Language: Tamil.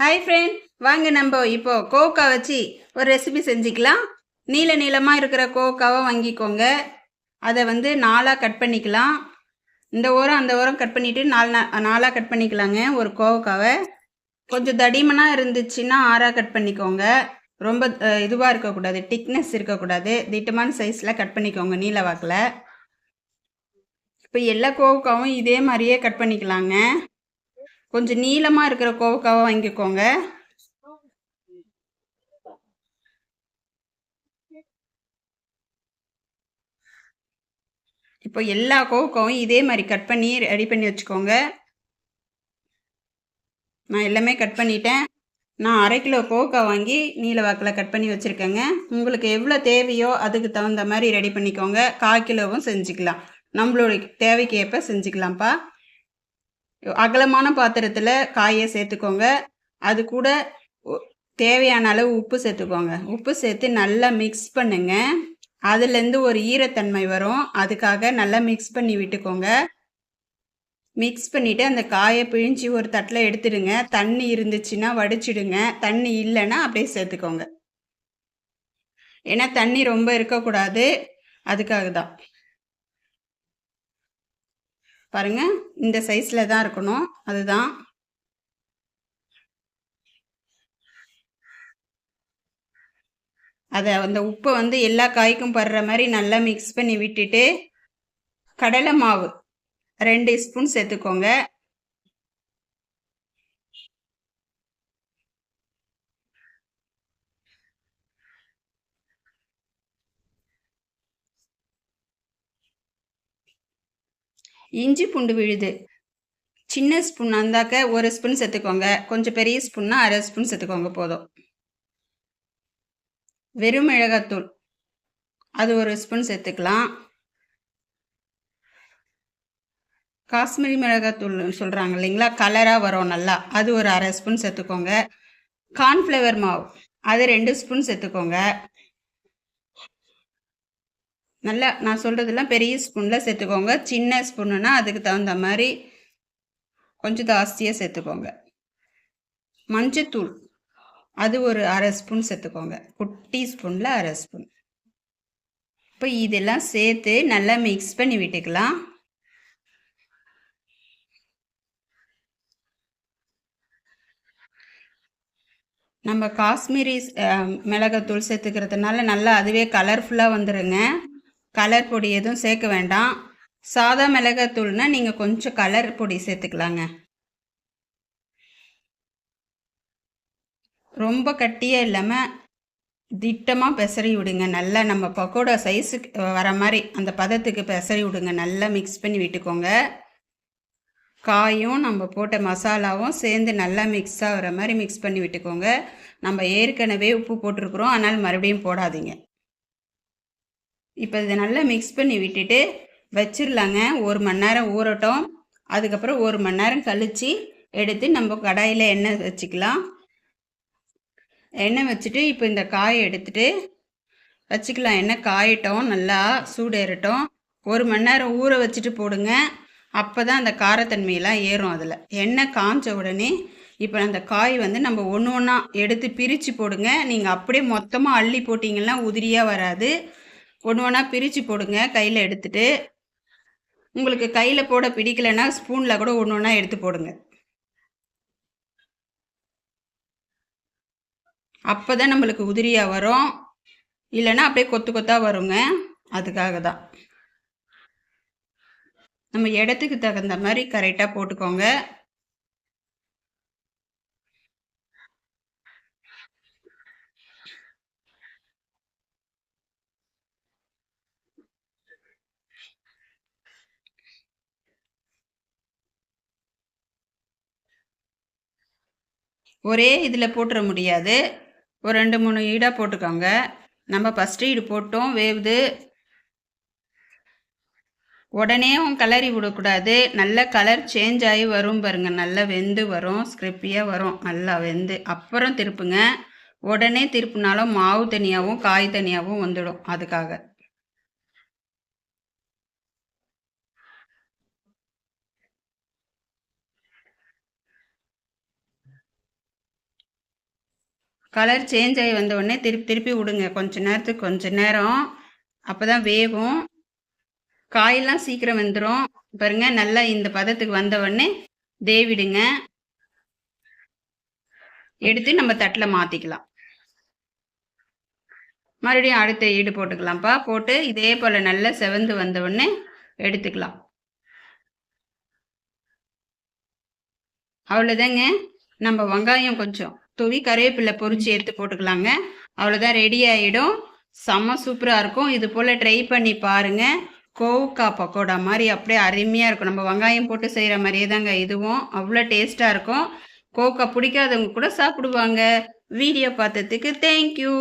ஹாய் ஃப்ரெண்ட் வாங்க நம்ம இப்போ கோக்கா வச்சு ஒரு ரெசிபி செஞ்சுக்கலாம். நீல நீளமாக இருக்கிற கோக்காவை வாங்கிக்கோங்க. அதை வந்து நாலாக கட் பண்ணிக்கலாம். இந்த ஓரம் அந்த ஓரம் கட் பண்ணிவிட்டு நாலு நா நாலாக கட் பண்ணிக்கலாங்க ஒரு கோவக்காவை கொஞ்சம் தடிமனாக இருந்துச்சுன்னா ஆறாக கட் பண்ணிக்கோங்க. ரொம்ப இதுவாக இருக்கக்கூடாது. திக்னஸ் இருக்கக்கூடாது. திட்டமான சைஸில் கட் பண்ணிக்கோங்க நீல வாக்கில். இப்போ எல்லா கோவக்காவும் இதே மாதிரியே கட் பண்ணிக்கலாங்க. கொஞ்சம் நீளமாக இருக்கிற கோவக்காவை வாங்கிக்கோங்க. இப்போ எல்லா கோவக்காவும் இதே மாதிரி கட் பண்ணி ரெடி பண்ணி வச்சுக்கோங்க. நான் எல்லாமே கட் பண்ணிட்டேன். நான் அரை கிலோ கோவக்காய் வாங்கி நீல வாக்கில் கட் பண்ணி வச்சுருக்கேங்க. உங்களுக்கு எவ்வளோ தேவையோ அதுக்கு தகுந்த மாதிரி ரெடி பண்ணிக்கோங்க. கால் கிலோவும் செஞ்சுக்கலாம். நம்மளுடைய தேவைக்கு ஏற்ப செஞ்சுக்கலாம்ப்பா. அகலமான பாத்திரத்தில் காயை சேர்த்துக்கோங்க. அது கூட தேவையான அளவு உப்பு சேர்த்துக்கோங்க. உப்பு சேர்த்து நல்லா மிக்ஸ் பண்ணுங்க. அதுலேருந்து ஒரு ஈரத்தன்மை வரும். அதுக்காக நல்லா மிக்ஸ் பண்ணி விட்டுக்கோங்க. மிக்ஸ் பண்ணிவிட்டு அந்த காயை பிழிஞ்சு ஒரு தட்டில் எடுத்துடுங்க. தண்ணி இருந்துச்சுன்னா வடிச்சிடுங்க. தண்ணி இல்லைன்னா அப்படியே சேர்த்துக்கோங்க. ஏன்னா தண்ணி ரொம்ப இருக்கக்கூடாது. அதுக்காக தான். பாருங்க இந்த சைஸில் தான் இருக்கணும். அதுதான். அதை அந்த உப்பை வந்து எல்லா காய்க்கும் படுற மாதிரி நல்லா மிக்ஸ் பண்ணி விட்டுட்டு கடலை மாவு ரெண்டு ஸ்பூன் சேர்த்துக்கோங்க. இஞ்சி பூண்டு விழுது. சின்ன ஸ்பூன் இருந்தாக்க ஒரு ஸ்பூன் சேர்த்துக்கோங்க கொஞ்சம் பெரிய ஸ்பூன்னா அரை ஸ்பூன் சேர்த்துக்கோங்க போதும். வெறும் மிளகாத்தூள். அது ஒரு ஸ்பூன் சேர்த்துக்கலாம் காஷ்மீரி மிளகாத்தூள் சொல்கிறாங்க இல்லைங்களா? கலராக வரும் நல்லா. அது ஒரு அரை ஸ்பூன் சேர்த்துக்கோங்க கார்ன்ஃப்ளவர் மாவு. அது ரெண்டு ஸ்பூன் சேர்த்துக்கோங்க நல்லா நான் சொல்கிறதெல்லாம் பெரிய ஸ்பூனில் சேர்த்துக்கோங்க. சின்ன ஸ்பூனுன்னா அதுக்கு தகுந்த மாதிரி கொஞ்சம் ஜாஸ்தியாக சேர்த்துக்கோங்க. மஞ்சத்தூள் அது ஒரு அரை ஸ்பூன் சேர்த்துக்கோங்க. குட்டி ஸ்பூனில் அரை ஸ்பூன். இப்போ இதெல்லாம் சேர்த்து நல்லா மிக்ஸ் பண்ணி விட்டுக்கலாம். நம்ம காஷ்மீரி மிளகாத்தூள் சேர்த்துக்கிறதுனால நல்லா அதுவே கலர்ஃபுல்லாக வந்துடுங்க கலர் பொடி எதுவும் சேர்க்க வேண்டாம். சாதா மிளகாத்தூள்னா நீங்கள் கொஞ்சம் கலர் பொடி சேர்த்துக்கலாங்க. ரொம்ப கட்டியே இல்லாமல் திட்டமாக பெசரி விடுங்க. நல்லா நம்ம பக்கோடா சைஸுக்கு வர மாதிரி அந்த பதத்துக்கு பெசரி விடுங்க. நல்லா மிக்ஸ் பண்ணி விட்டுக்கோங்க. காயும் நம்ம போட்ட மசாலாவும் சேர்ந்து நல்லா மிக்ஸ் ஆகிற மாதிரி மிக்ஸ் பண்ணி விட்டுக்கோங்க. நம்ம ஏற்கனவே உப்பு போட்டிருக்குறோம். அதனால் மறுபடியும் போடாதீங்க. இப்போ இதை நல்லா மிக்ஸ் பண்ணி விட்டுட்டு வச்சிடலாங்க ஒரு மணி நேரம் ஊறட்டும். அதுக்கப்புறம் ஒரு மணி நேரம் கழித்து எடுத்து நம்ம கடாயில் எண்ணெய் வச்சுக்கலாம். எண்ணெய் வச்சுட்டு இப்போ இந்த காயை எடுத்துட்டு வச்சுக்கலாம். எண்ணெய் காயட்டும் நல்லா சூடேறட்டும். ஒரு மணி நேரம் ஊற வச்சுட்டு போடுங்க. அப்போ தான் அந்த காரத்தன்மையெல்லாம் ஏறும் அதில். எண்ணெய் காஞ்ச உடனே இப்போ அந்த காய் வந்து நம்ம ஒன்று ஒன்றா எடுத்து பிரித்து போடுங்க. நீங்கள் அப்படியே மொத்தமாக அள்ளி போட்டிங்கன்னா உதிரியாக வராது. ஒன்று ஒன்றா பிரித்து போடுங்க கையில் எடுத்துட்டு. உங்களுக்கு கையில் போட பிடிக்கலைன்னா ஸ்பூனில் கூட ஒன்று ஒன்றா எடுத்து போடுங்க. அப்போ தான் நம்மளுக்கு உதிரியாக வரும். இல்லைன்னா அப்படியே கொத்து கொத்தாக வருங்க. அதுக்காக தான். நம்ம இடத்துக்கு தகுந்த மாதிரி கரெக்டாக போட்டுக்கோங்க. ஒரே இதில் போட்டுற முடியாது. ஒரு ரெண்டு மூணு ஈடாக போட்டுக்கோங்க. நம்ம ஃபஸ்ட்டு ஈடு போட்டோம் வேவுது. உடனேவும் கலரி விடக்கூடாது. நல்ல கலர் சேஞ்ச் ஆகி வரும் பாருங்கள் நல்லா வெந்து வரும் ஸ்கிரிப்பியாக வரும். நல்லா வெந்து. அப்புறம் திருப்புங்க. உடனே திருப்பினாலும் மாவு தனியாகவும் காய் தனியாகவும் வந்துடும். அதுக்காக. கலர் சேஞ்ச் ஆகி வந்த உடனே திருப்பி திருப்பி விடுங்க. கொஞ்ச நேரத்துக்கு கொஞ்ச நேரம். அப்போ தான் வேகும். காயெல்லாம் சீக்கிரம் வந்துடும் பாருங்க நல்லா இந்த பதத்துக்கு வந்த உடனே தேவிடுங்க எடுத்து நம்ம தட்டில் மாற்றிக்கலாம் மறுபடியும் அடுத்த ஈடு போட்டுக்கலாம்ப்பா. போட்டு இதே போல் நல்லா செவந்து வந்த உடனே எடுத்துக்கலாம். அவ்வளோதாங்க நம்ம வெங்காயம் கொஞ்சம் துவி கருவேப்பிலை பொரிச்சு எடுத்து போட்டுக்கலாங்க. அவ்வளோதான் ரெடி ஆகிடும் செம்ம சூப்பராக இருக்கும். இது போல் ட்ரை பண்ணி பாருங்கள் கோவுக்கா பக்கோடா மாதிரி அப்படியே அருமையாக இருக்கும். நம்ம வெங்காயம் போட்டு செய்கிற மாதிரியே தாங்க இதுவும். அவ்வளோ டேஸ்ட்டாக இருக்கும். கோக்கா பிடிக்காதவங்க கூட சாப்பிடுவாங்க. வீடியோ பார்த்ததுக்கு தேங்க்யூ